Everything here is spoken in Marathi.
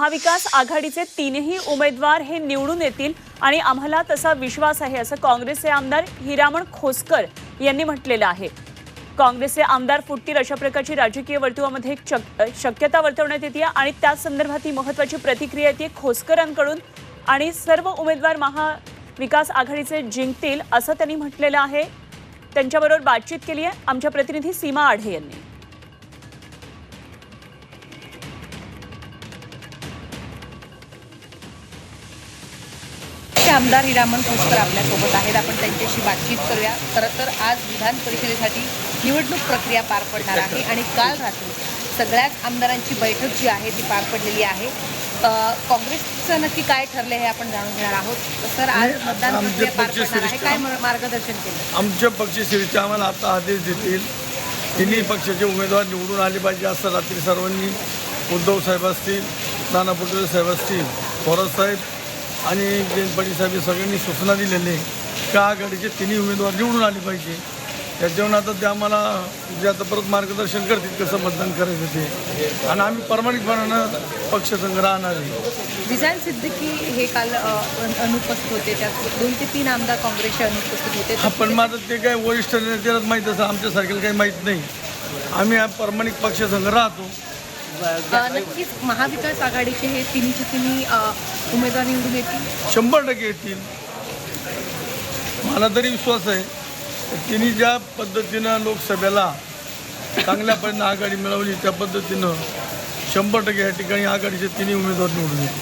महाविकास आघाडीचे तीनही उमेदवार हे निवडून येतील आणि आम्हाला तसा विश्वास आहे असं काँग्रेसचे आमदार हिरामण खोसकर यांनी म्हटलेलं आहे. काँग्रेसचे आमदार फुटतील अशा प्रकारची राजकीय वर्तुळामध्ये एक शक- शक्यता वर्तवण्यात येते आणि त्याच संदर्भात ही महत्वाची प्रतिक्रिया येते खोसकरांकडून. आणि सर्व उमेदवार महाविकास आघाडीचे जिंकतील असं त्यांनी म्हटलेलं आहे. त्यांच्याबरोबर बातचीत केली आहे आमच्या प्रतिनिधी सीमा आढे यांनी. आमदार हिरामण खोसकर आपल्यासोबत आहेत. आपण त्यांच्याशी बातचीत करूया. खरं तर आज विधान परिषदेसाठी निवडणूक प्रक्रिया पार पडणार आहे आणि काल रात्री सगळ्याच आमदारांची बैठक जी आहे ती पार पडलेली आहे. काँग्रेसचं नक्की काय ठरलं हे आपण जाणून घेणार आहोत. तर आज मतदान प्रक्रिया पार पडणार आहे. काय मार- मार्गदर्शन केलं? आमच्या पक्षश्रेष्ठी आम्हाला आता आदेश देतील. तिन्ही पक्षाचे उमेदवार निवडून आले पाहिजे असं रात्री सर्वांनी उद्धव साहेब असतील नाना पटोले साहेब असतील थोरात साहेब आणि जयंत पाटील साहेब सगळ्यांनी सूचना दिलेले का आघाडीचे तिन्ही उमेदवार निवडून आले पाहिजे. त्याच्यावरून आता ते आम्हाला जे आता परत मार्गदर्शन करतील कसं मतदान करायचं ते. आणि आम्ही प्रामाणिकपणानं पक्षसंघ राहणार आहे. विजय सिद्दीकी हे काल अनुपस्थित होते. त्यात दोन ते तीन आमदार काँग्रेसचे अनुपस्थित होते. हा पण माझं ते काय वरिष्ठ नेत्यालाच माहीत असं आमच्यासारख्याला काही माहीत नाही. आम्ही प्रामाणिक पक्षसंघ राहतो. नक्कीच महाविकास आघाडीचे हे तिन्हीचे तिन्ही उमेदवार निवडून येतील. शंभर टक्के येतील. मला तरी विश्वास आहे तिने ज्या पद्धतीनं लोकसभेला चांगल्या आघाडी मिळवली त्या पद्धतीनं शंभर टक्के या ठिकाणी आघाडीचे तिन्ही उमेदवार निवडून येतील.